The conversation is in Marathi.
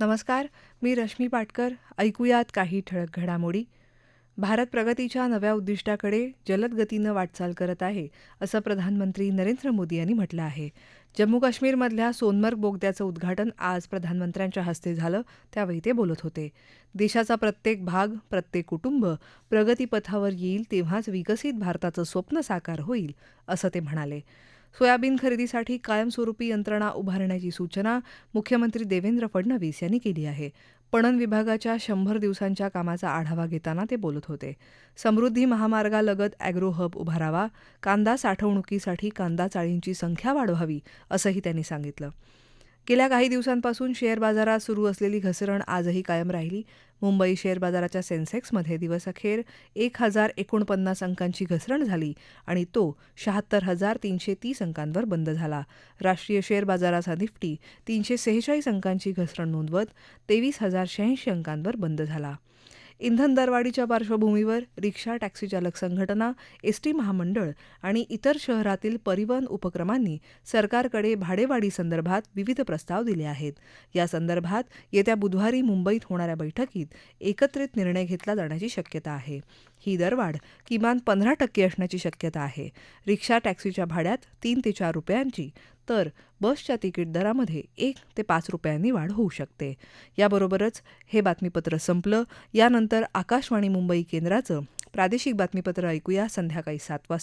नमस्कार मी रश्मी पाटकर. ऐकूयात काही ठळक घडामोडी. भारत प्रगतीच्या नव्या उद्दिष्टाकडे जलद गतीनं वाटचाल करत आहे असं प्रधानमंत्री नरेंद्र मोदी यांनी म्हटलं आहे. जम्मू काश्मीरमधल्या सोनमर्ग बोगद्याचं उद्घाटन आज प्रधानमंत्र्यांच्या हस्ते झालं त्यावेळी ते बोलत होते. देशाचा प्रत्येक भाग प्रत्येक कुटुंब प्रगतीपथावर येईल तेव्हाच विकसित भारताचं स्वप्न साकार होईल असं ते म्हणाले. सोयाबीन खरेदीसाठी कायमस्वरूपी यंत्रणा उभारण्याची सूचना मुख्यमंत्री देवेंद्र फडणवीस यांनी केली आहे. पणन विभागाच्या शंभर दिवसांच्या कामाचा आढावा घेताना ते बोलत होते. समृद्धी महामार्गालगत अॅग्रो हब उभारावा कांदा साठवणुकीसाठी कांदा चाळींची संख्या वाढवावी असंही त्यांनी सांगितलं. गेल्या काही दिवसांपासून शेअर बाजारात सुरू असलेली घसरण आजही कायम राहिली. मुंबई शेअर बाजाराच्या सेन्सेक्समध्ये दिवसअखेर एक हजार एकोणपन्नास अंकांची घसरण झाली आणि तो शहात्तर हजार तीनशे तीस अंकांवर बंद झाला. राष्ट्रीय शेअर बाजाराचा निफ्टी तीनशे सेहेचाळीस अंकांची घसरण नोंदवत तेवीस हजार शहाऐंशी अंकांवर बंद झाला. इंधन दरवाढीच्या पार्श्वभूमीवर रिक्षा टॅक्सी चालक संघटना एस टी महामंडळ आणि इतर शहरातील परिवहन उपक्रमांनी सरकारकडे भाडेवाढीसंदर्भात विविध प्रस्ताव दिले आहेत. या संदर्भात येत्या बुधवारी मुंबईत होणाऱ्या बैठकीत एकत्रित निर्णय घेतला जाण्याची शक्यता आहे. ही दरवाढ किमान पंधरा टक्के असण्याची शक्यता आहे. रिक्षा टॅक्सीच्या भाड्यात तीन ते चार रुपयांची तर बसच्या तिकीट दरामध्ये एक ते पाच रुपयांनी वाढ होऊ शकते. याबरोबरच हे बातमीपत्र संपलं. यानंतर आकाशवाणी मुंबई केंद्राचं प्रादेशिक बातमीपत्र ऐकूया संध्याकाळी सात वाजता.